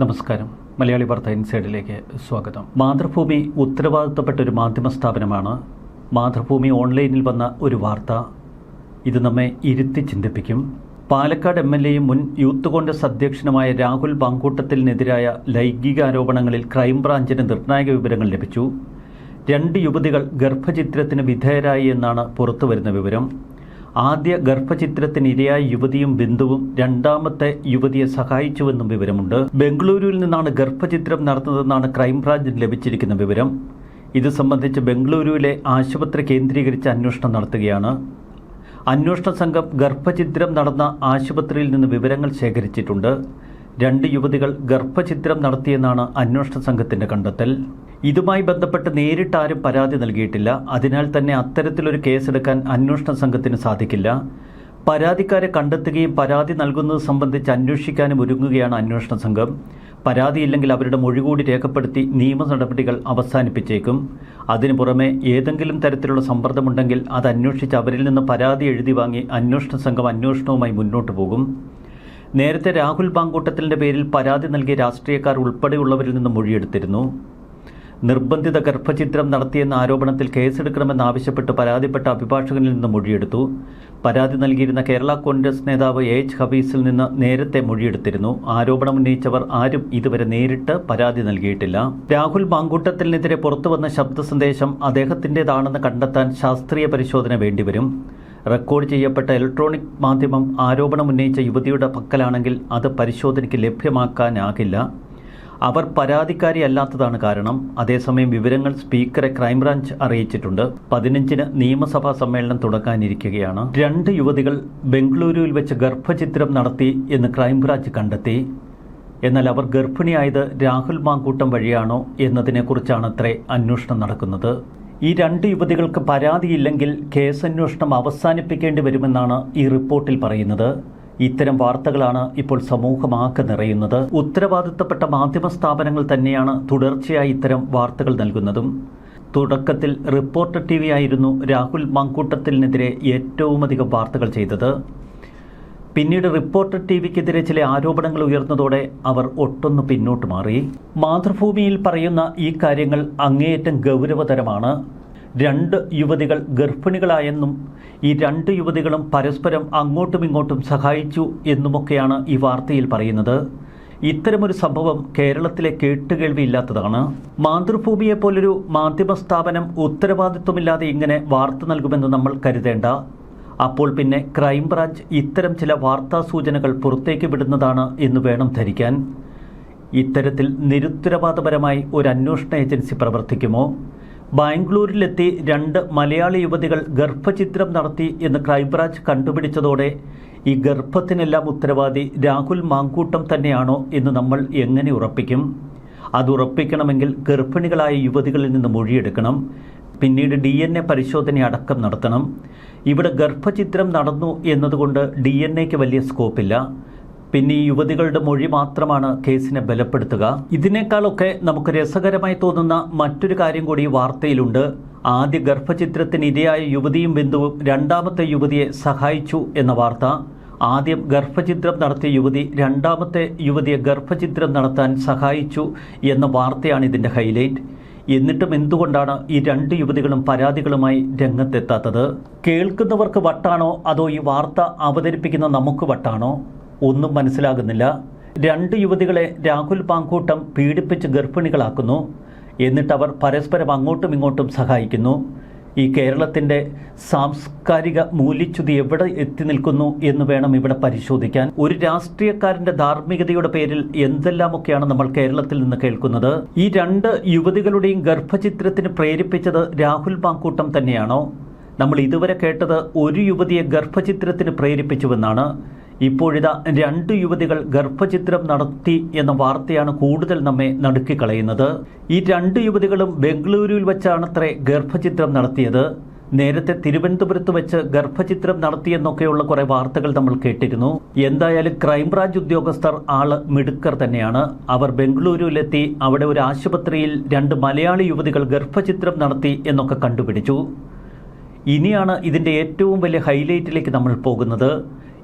നമസ്കാരം. മലയാളി വാർത്ത ഇൻസൈഡിലേക്ക് സ്വാഗതം. മാതൃഭൂമി ഉത്തരവാദിത്തപ്പെട്ട ഒരു മാധ്യമ സ്ഥാപനമാണ് മാതൃഭൂമി ഓൺലൈനിൽ വന്ന ഒരു വാർത്ത. ഇത് നമ്മെ ഇരുത്തി ചിന്തിപ്പിക്കും. പാലക്കാട് എം എൽ എയും മുൻ യൂത്ത് കോൺഗ്രസ് അധ്യക്ഷനുമായ രാഹുൽ ബാങ്കൂട്ടത്തിനെതിരായ ലൈംഗികാരോപണങ്ങളിൽ ക്രൈംബ്രാഞ്ചിന് നിർണായക വിവരങ്ങൾ ലഭിച്ചു. രണ്ട് യുവതികൾ ഗർഭചിത്രത്തിന് വിധേയരായി എന്നാണ് പുറത്തുവരുന്ന വിവരം. ആദ്യ ഗർഭചിത്രത്തിനിരയായ യുവതിയും ബിന്ദുവും രണ്ടാമത്തെ യുവതിയെ സഹായിച്ചുവെന്നും വിവരമുണ്ട്. ബംഗളൂരുവിൽ നിന്നാണ് ഗർഭചിത്രം നടന്നതെന്നാണ് ക്രൈംബ്രാഞ്ചിന് ലഭിച്ചിരിക്കുന്ന വിവരം. ഇത് സംബന്ധിച്ച് ബംഗളൂരുവിലെ ആശുപത്രി കേന്ദ്രീകരിച്ച് അന്വേഷണം നടത്തുകയാണ്. അന്വേഷണ സംഘം ഗർഭചിത്രം നടന്ന ആശുപത്രിയിൽ നിന്ന് വിവരങ്ങൾ ശേഖരിച്ചിട്ടുണ്ട്. രണ്ട് യുവതികൾ ഗർഭചിത്രം നടത്തിയെന്നാണ് അന്വേഷണ സംഘത്തിന്റെ കണ്ടെത്തൽ. ഇതുമായി ബന്ധപ്പെട്ട് നേരിട്ട് ആരും പരാതി നൽകിയിട്ടില്ല. അതിനാൽ തന്നെ അത്തരത്തിലൊരു കേസെടുക്കാൻ അന്വേഷണ സംഘത്തിന് സാധിക്കില്ല. പരാതിക്കാരെ കണ്ടെത്തുകയും പരാതി നൽകുന്നത് സംബന്ധിച്ച് അന്വേഷിക്കാനും ഒരുങ്ങുകയാണ് അന്വേഷണ സംഘം. പരാതിയില്ലെങ്കിൽ അവരുടെ മൊഴി കൂടി രേഖപ്പെടുത്തി നിയമ നടപടികൾ അവസാനിപ്പിച്ചേക്കും. അതിനു പുറമെ ഏതെങ്കിലും തരത്തിലുള്ള സമ്മർദ്ദമുണ്ടെങ്കിൽ അത് അന്വേഷിച്ച് അവരിൽ നിന്ന് പരാതി എഴുതി വാങ്ങി അന്വേഷണ സംഘം അന്വേഷണവുമായി മുന്നോട്ട് പോകും. നേരത്തെ രാഹുൽ ബാങ്കൂട്ടത്തിന്റെ പേരിൽ പരാതി നൽകിയ രാഷ്ട്രീയക്കാർ ഉൾപ്പെടെയുള്ളവരിൽ നിന്ന് മൊഴിയെടുത്തിരുന്നു. നിർബന്ധിത ഗർഭചിത്രം നടത്തിയെന്ന ആരോപണത്തിൽ കേസെടുക്കണമെന്നാവശ്യപ്പെട്ട് പരാതിപ്പെട്ട അഭിഭാഷകനിൽ നിന്ന് മൊഴിയെടുത്തു. പരാതി നൽകിയിരുന്ന കേരള കോൺഗ്രസ് നേതാവ് എച്ച് ഹബീസിൽ നിന്ന് നേരത്തെ മൊഴിയെടുത്തിരുന്നു. ആരോപണം ഉന്നയിച്ചവർ ആരും ഇതുവരെ നേരിട്ട് പരാതി നൽകിയിട്ടില്ല. രാഹുൽ മാങ്കൂട്ടത്തിനെതിരെ പുറത്തുവന്ന ശബ്ദ സന്ദേശം അദ്ദേഹത്തിന്റെതാണെന്ന് കണ്ടെത്താൻ ശാസ്ത്രീയ പരിശോധന വേണ്ടിവരും. റെക്കോർഡ് ചെയ്യപ്പെട്ട ഇലക്ട്രോണിക് മാധ്യമം ആരോപണം ഉന്നയിച്ച യുവതിയുടെ പക്കലാണെങ്കിൽ അത് പരിശോധനയ്ക്ക് ലഭ്യമാക്കാനാകില്ല. അവർ പരാതിക്കാരി അല്ലാത്തതാണ് കാരണം. അതേസമയം വിവരങ്ങൾ സ്പീക്കറെ ക്രൈംബ്രാഞ്ച് അറിയിച്ചിട്ടുണ്ട്. പതിനഞ്ചിന് നിയമസഭാ സമ്മേളനം തുടങ്ങാനിരിക്കുകയാണ്. രണ്ട് യുവതികൾ ബംഗളൂരുവിൽ വെച്ച് ഗർഭചിത്രം നടത്തി എന്ന് ക്രൈംബ്രാഞ്ച് കണ്ടെത്തി. എന്നാൽ അവർ ഗർഭിണിയായത് രാഹുൽ മാങ്കൂട്ടം വഴിയാണോ എന്നതിനെക്കുറിച്ചാണത്രേ അന്വേഷണം നടക്കുന്നത്. ഈ രണ്ട് യുവതികൾക്ക് പരാതിയില്ലെങ്കിൽ കേസന്വേഷണം അവസാനിപ്പിക്കേണ്ടി വരുമെന്നാണ് ഈ റിപ്പോർട്ടിൽ പറയുന്നത്. ഇത്തരം വാർത്തകളാണ് ഇപ്പോൾ സമൂഹമാകെ നിറയുന്നത്. ഉത്തരവാദിത്തപ്പെട്ട മാധ്യമ സ്ഥാപനങ്ങൾ തന്നെയാണ് തുടർച്ചയായി ഇത്തരം വാർത്തകൾ നൽകുന്നതും. തുടക്കത്തിൽ റിപ്പോർട്ടർ ടി വി ആയിരുന്നു രാഹുൽ മങ്കൂട്ടത്തിനെതിരെ ഏറ്റവും അധികം വാർത്തകൾ ചെയ്തത്. പിന്നീട് റിപ്പോർട്ടർ ടി വിക്കെതിരെ ചില ആരോപണങ്ങൾ ഉയർന്നതോടെ അവർ ഒട്ടൊന്ന് പിന്നോട്ട് മാറി. മാതൃഭൂമിയിൽ പറയുന്ന ഈ കാര്യങ്ങൾ അങ്ങേയറ്റം ഗൗരവതരമാണ്. രണ്ട് യുവതികൾ ഗർഭിണികളായെന്നും ഈ രണ്ട് യുവതികളും പരസ്പരം അങ്ങോട്ടും ഇങ്ങോട്ടും സഹായിച്ചു എന്നുമൊക്കെയാണ് ഈ വാർത്തയിൽ പറയുന്നത്. ഇത്തരമൊരു സംഭവം കേരളത്തിലെ കേട്ടുകേൾവിയില്ലാത്തതാണ്. മാതൃഭൂമിയെ പോലൊരു മാധ്യമ സ്ഥാപനം ഉത്തരവാദിത്വമില്ലാതെ ഇങ്ങനെ വാർത്ത നൽകുമെന്ന് നമ്മൾ കരുതേണ്ട. അപ്പോൾ പിന്നെ ക്രൈംബ്രാഞ്ച് ഇത്തരം ചില വാർത്താ സൂചനകൾ പുറത്തേക്ക് വിടുന്നതാണ് എന്ന് വേണം ധരിക്കാൻ. ഇത്തരത്തിൽ നിരുത്തരവാദപരമായി ഒരു അന്വേഷണ ഏജൻസി പ്രവർത്തിക്കുമോ? ബാംഗ്ലൂരിലെത്തി രണ്ട് മലയാളി യുവതികൾ ഗർഭചിത്രം നടത്തി എന്ന് ക്രൈംബ്രാഞ്ച് കണ്ടുപിടിച്ചതോടെ ഈ ഗർഭത്തിനെല്ലാം ഉത്തരവാദി രാഹുൽ മാങ്കൂട്ടം തന്നെയാണോ എന്ന് നമ്മൾ എങ്ങനെ ഉറപ്പിക്കും? അത് ഉറപ്പിക്കണമെങ്കിൽ ഗർഭിണികളായ യുവതികളിൽ നിന്ന് മൊഴിയെടുക്കണം. പിന്നീട് ഡി എൻ എ പരിശോധന അടക്കം നടത്തണം. ഇവിടെ ഗർഭചിത്രം നടന്നു എന്നതുകൊണ്ട് ഡി എൻ എക്ക് വലിയ സ്കോപ്പില്ല. പിന്നെ ഈ യുവതികളുടെ മൊഴി മാത്രമാണ് കേസിനെ ബലപ്പെടുത്തുക. ഇതിനേക്കാളൊക്കെ നമുക്ക് രസകരമായി തോന്നുന്ന മറ്റൊരു കാര്യം കൂടി വാർത്തയിലുണ്ട്. ആദ്യ ഗർഭചിത്രത്തിന് ഇരയായ യുവതിയും ബിന്ദുവും രണ്ടാമത്തെ യുവതിയെ സഹായിച്ചു എന്ന വാർത്ത. ആദ്യം ഗർഭചിത്രം നടത്തിയ യുവതി രണ്ടാമത്തെ യുവതിയെ ഗർഭചിത്രം നടത്താൻ സഹായിച്ചു എന്ന വാർത്തയാണ് ഇതിന്റെ ഹൈലൈറ്റ്. എന്നിട്ടും എന്തുകൊണ്ടാണ് ഈ രണ്ട് യുവതികളും പരാതികളുമായി രംഗത്തെത്താത്തത്? കേൾക്കുന്നവർക്ക് വട്ടാണോ അതോ ഈ വാർത്ത അവതരിപ്പിക്കുന്ന നമുക്ക് വട്ടാണോ? ഒന്നും മനസ്സിലാകുന്നില്ല. രണ്ട് യുവതികളെ രാഹുൽ പാങ്കൂട്ടം പീഡിപ്പിച്ച് ഗർഭിണികളാക്കുന്നു. എന്നിട്ട് അവർ പരസ്പരം അങ്ങോട്ടും ഇങ്ങോട്ടും സഹായിക്കുന്നു. ഈ കേരളത്തിന്റെ സാംസ്കാരിക മൂല്യച്യുതി എവിടെ എത്തി നിൽക്കുന്നു എന്ന് വേണം ഇവിടെ പരിശോധിക്കാൻ. ഒരു രാഷ്ട്രീയക്കാരന്റെ ധാർമ്മികതയുടെ പേരിൽ എന്തെല്ലാമൊക്കെയാണ് നമ്മൾ കേരളത്തിൽ നിന്ന് കേൾക്കുന്നത്? ഈ രണ്ട് യുവതികളുടെയും ഗർഭചിത്രത്തിന് പ്രേരിപ്പിച്ചത് രാഹുൽ പാങ്കൂട്ടം തന്നെയാണോ? നമ്മൾ ഇതുവരെ കേട്ടത് ഒരു യുവതിയെ ഗർഭചിത്രത്തിന് പ്രേരിപ്പിച്ചുവെന്നാണ്. ഇപ്പോഴിതാ രണ്ട് യുവതികൾ ഗർഭചിത്രം നടത്തി എന്ന വാർത്തയാണ് കൂടുതൽ നമ്മെ നടുക്കിക്കളയുന്നത്. ഈ രണ്ട് യുവതികളും ബംഗളൂരുവിൽ വെച്ചാണത്രേ ഗർഭചിത്രം നടത്തിയത്. നേരത്തെ തിരുവനന്തപുരത്ത് വെച്ച് ഗർഭചിത്രം നടത്തിയെന്നൊക്കെയുള്ള കുറെ വാർത്തകൾ നമ്മൾ കേട്ടിരുന്നു. എന്തായാലും ക്രൈംബ്രാഞ്ച് ഉദ്യോഗസ്ഥർ ആൾ മിടുക്കർ തന്നെയാണ്. അവർ ബംഗളൂരുവിലെത്തി അവിടെ ഒരു ആശുപത്രിയിൽ രണ്ട് മലയാളി യുവതികൾ ഗർഭചിത്രം നടത്തി എന്നൊക്കെ കണ്ടുപിടിച്ചു. ഇനിയാണ് ഇതിന്റെ ഏറ്റവും വലിയ ഹൈലൈറ്റിലേക്ക് നമ്മൾ പോകുന്നത്.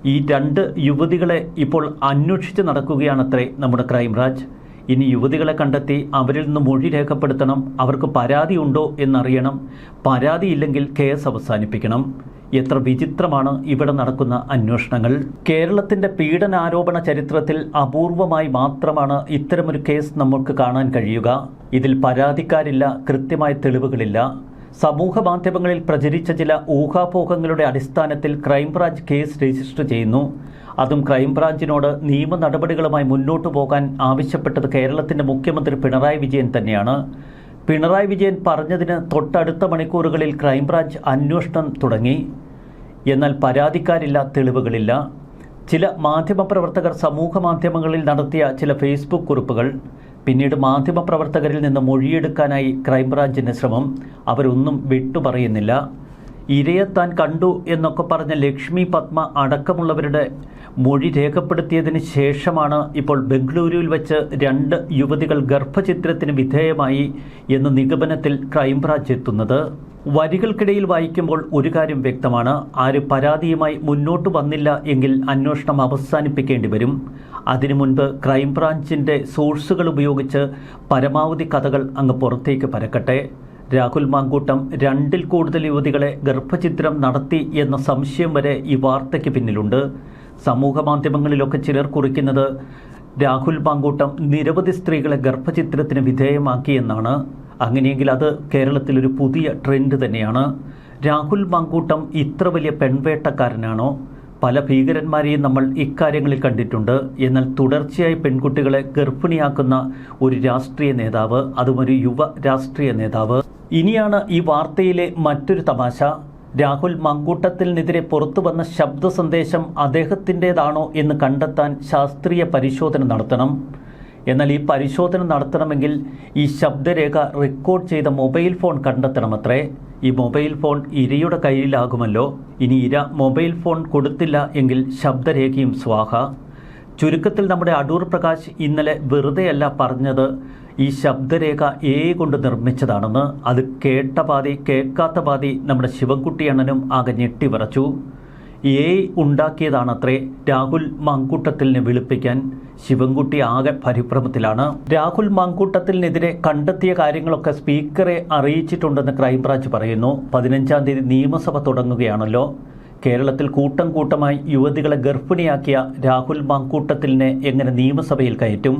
ഈ രണ്ട് യുവതികളെ ഇപ്പോൾ അന്വേഷിച്ച് നടക്കുകയാണത്രേ നമ്മുടെ ക്രൈംബ്രാഞ്ച് ഇനി യുവതികളെ കണ്ടെത്തി അവരിൽ നിന്ന് മൊഴി രേഖപ്പെടുത്തണം. അവർക്ക് പരാതി ഉണ്ടോ എന്നറിയണം. പരാതിയില്ലെങ്കിൽ കേസ് അവസാനിപ്പിക്കണം. എത്ര വിചിത്രമാണ് ഇവിടെ നടക്കുന്ന അന്വേഷണങ്ങൾ. കേരളത്തിന്റെ പീഡനാരോപണ ചരിത്രത്തിൽ അപൂർവമായി മാത്രമാണ് ഇത്തരമൊരു കേസ് നമുക്ക് കാണാൻ കഴിയുക. ഇതിൽ പരാതിക്കാരില്ല കൃത്യമായ തെളിവുകളില്ല. സമൂഹ മാധ്യമങ്ങളിൽ പ്രചരിച്ച ചില ഊഹാപോഹങ്ങളുടെ അടിസ്ഥാനത്തിൽ ക്രൈംബ്രാഞ്ച് കേസ് രജിസ്റ്റർ ചെയ്യുന്നു. അതും ക്രൈംബ്രാഞ്ചിനോട് നിയമ നടപടികളുമായി മുന്നോട്ടു പോകാൻ ആവശ്യപ്പെട്ടത് കേരളത്തിന്റെ മുഖ്യമന്ത്രി പിണറായി വിജയൻ തന്നെയാണ്. പിണറായി വിജയൻ പറഞ്ഞതിന് തൊട്ടടുത്ത മണിക്കൂറുകളിൽ ക്രൈംബ്രാഞ്ച് അന്വേഷണം തുടങ്ങി. എന്നാൽ പരാതിക്കാരില്ല തെളിവുകളില്ല. ചില മാധ്യമപ്രവർത്തകർ സമൂഹ മാധ്യമങ്ങളിൽ നടത്തിയ ചില ഫേസ്ബുക്ക് കുറിപ്പുകൾ പിന്നീട് മാധ്യമപ്രവർത്തകരിൽ നിന്ന് മൊഴിയെടുക്കാനായി ക്രൈംബ്രാഞ്ചിന്റെ ശ്രമം അവരൊന്നും വിട്ടുപറയുന്നില്ല. ഇരയെ താൻ കണ്ടു എന്നൊക്കെ പറഞ്ഞ ലക്ഷ്മി പത്മ അടക്കമുള്ളവരുടെ മൊഴി രേഖപ്പെടുത്തിയതിന് ശേഷമാണ് ഇപ്പോൾ ബംഗളൂരുവിൽ വെച്ച് രണ്ട് യുവതികൾ ഗർഭചിത്രത്തിന് വിധേയമായി എന്ന നിഗമനത്തിൽ ക്രൈംബ്രാഞ്ച് എത്തുന്നത്. വരികൾക്കിടയിൽ വായിക്കുമ്പോൾ ഒരു കാര്യം വ്യക്തമാണ്. ആര് പരാതിയുമായി മുന്നോട്ട് വന്നില്ല എങ്കിൽ അന്വേഷണം അവസാനിപ്പിക്കേണ്ടി വരും. അതിനു മുൻപ് ക്രൈംബ്രാഞ്ചിന്റെ സോഴ്സുകൾ ഉപയോഗിച്ച് പരമാവധി കഥകൾ അങ്ങ് പുറത്തേക്ക് പരക്കട്ടെ. രാഹുൽ മാങ്കൂട്ടം രണ്ടിൽ കൂടുതൽ യുവതികളെ ഗർഭചിത്രം നടത്തി എന്ന സംശയം വരെ ഈ വാർത്തയ്ക്ക് പിന്നിലുണ്ട്. സമൂഹ മാധ്യമങ്ങളിലൊക്കെ ചിലർ കുറിക്കുന്നത് രാഹുൽ മാങ്കൂട്ടം നിരവധി സ്ത്രീകളെ ഗർഭചിത്രത്തിന് വിധേയമാക്കിയെന്നാണ് അങ്ങനെയെങ്കിൽ അത് കേരളത്തിലൊരു പുതിയ ട്രെൻഡ് തന്നെയാണ്. രാഹുൽ മങ്കൂട്ടം ഇത്ര വലിയ പെൺവേട്ടക്കാരനാണോ? പല ഭീകരന്മാരെയും നമ്മൾ ഇക്കാര്യങ്ങളിൽ കണ്ടിട്ടുണ്ട്. എന്നാൽ തുടർച്ചയായി പെൺകുട്ടികളെ ഗർഭിണിയാക്കുന്ന ഒരു രാഷ്ട്രീയ നേതാവ് അതും ഒരു യുവ രാഷ്ട്രീയ നേതാവ്. ഇനിയാണ് ഈ വാർത്തയിലെ മറ്റൊരു തമാശ. രാഹുൽ മങ്കൂട്ടത്തിനെതിരെ പുറത്തു വന്ന ശബ്ദ സന്ദേശം അദ്ദേഹത്തിന്റെതാണോ എന്ന് കണ്ടെത്താൻ ശാസ്ത്രീയ പരിശോധന നടത്തണം. എന്നാൽ ഈ പരിശോധന നടത്തണമെങ്കിൽ ഈ ശബ്ദരേഖ റെക്കോർഡ് ചെയ്ത മൊബൈൽ ഫോൺ കണ്ടെത്തണമത്രേ. ഈ മൊബൈൽ ഫോൺ ഇരയുടെ കയ്യിലാകുമല്ലോ. ഇനി ഇര മൊബൈൽ ഫോൺ കൊടുത്തില്ല എങ്കിൽ ശബ്ദരേഖയും സ്വാഹ. ചുരുക്കത്തിൽ നമ്മുടെ അടൂർ പ്രകാശ് ഇന്നലെ വെറുതെയല്ല പറഞ്ഞത് ഈ ശബ്ദരേഖ എ കൊണ്ട് നിർമ്മിച്ചതാണെന്ന്. അത് കേട്ട പാതി കേൾക്കാത്ത പാതി നമ്മുടെ ശിവൻകുട്ടിയണ്ണനും ആകെ ഞെട്ടിവിറച്ചു. എ ഉണ്ടാക്കിയതാണത്രേ രാഹുൽ മാങ്കൂട്ടത്തിലിനെ വിളിപ്പിക്കാൻ. ശിവൻകുട്ടി ആകെ പരിഭ്രമത്തിലാണ്. രാഹുൽ മാങ്കൂട്ടത്തിനെതിരെ കണ്ടെത്തിയ കാര്യങ്ങളൊക്കെ സ്പീക്കറെ അറിയിച്ചിട്ടുണ്ടെന്ന് ക്രൈംബ്രാഞ്ച് പറയുന്നു. പതിനഞ്ചാം തീയതി നിയമസഭ തുടങ്ങുകയാണല്ലോ. കേരളത്തിൽ കൂട്ടം കൂട്ടമായി യുവതികളെ ഗർഭിണിയാക്കിയ രാഹുൽ മാങ്കൂട്ടത്തിലിനെ എങ്ങനെ നിയമസഭയിൽ കയറ്റും?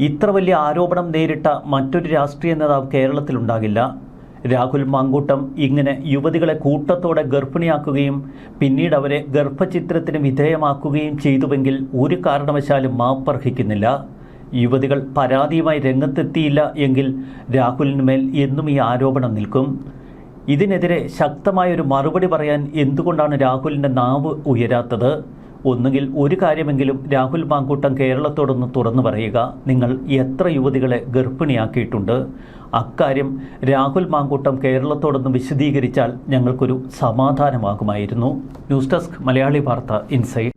ഇത്ര വലിയ ആരോപണം നേരിട്ട മറ്റൊരു രാഷ്ട്രീയ നേതാവ് കേരളത്തിലുണ്ടാകില്ല. രാഹുൽ മാങ്കൂട്ടം ഇങ്ങനെ യുവതികളെ കൂട്ടത്തോടെ ഗർഭിണിയാക്കുകയും പിന്നീട് അവരെ ഗർഭചിത്രത്തിന് വിധേയമാക്കുകയും ചെയ്തുവെങ്കിൽ ഒരു കാരണവശാലും മാപ്പർഹിക്കുന്നില്ല. യുവതികൾ പരാതിയുമായി രംഗത്തെത്തിയില്ല എങ്കിൽ രാഹുലിന് മേൽ എന്നും ഈ ആരോപണം നിൽക്കും. ഇതിനെതിരെ ശക്തമായ ഒരു മറുപടി പറയാൻ എന്തുകൊണ്ടാണ് രാഹുലിന്റെ നാവ് ഉയരാത്തത്? ഒന്നുകിൽ ഒരു കാര്യമെങ്കിലും രാഹുൽ മാങ്കൂട്ടം കേരളത്തോടൊന്ന് തുറന്നു പറയുക നിങ്ങൾ എത്ര യുവതികളെ ഗർഭിണിയാക്കിയിട്ടുണ്ട്? അക്കാര്യം രാഹുൽ മാങ്കൂട്ടം കേരളത്തോടൊന്ന് വിശദീകരിച്ചാൽ ഞങ്ങൾക്കൊരു സമാധാനമാകുമായിരുന്നു. ന്യൂസ് ഡെസ്ക് മലയാളി വാർത്ത ഇൻസൈറ്റ്.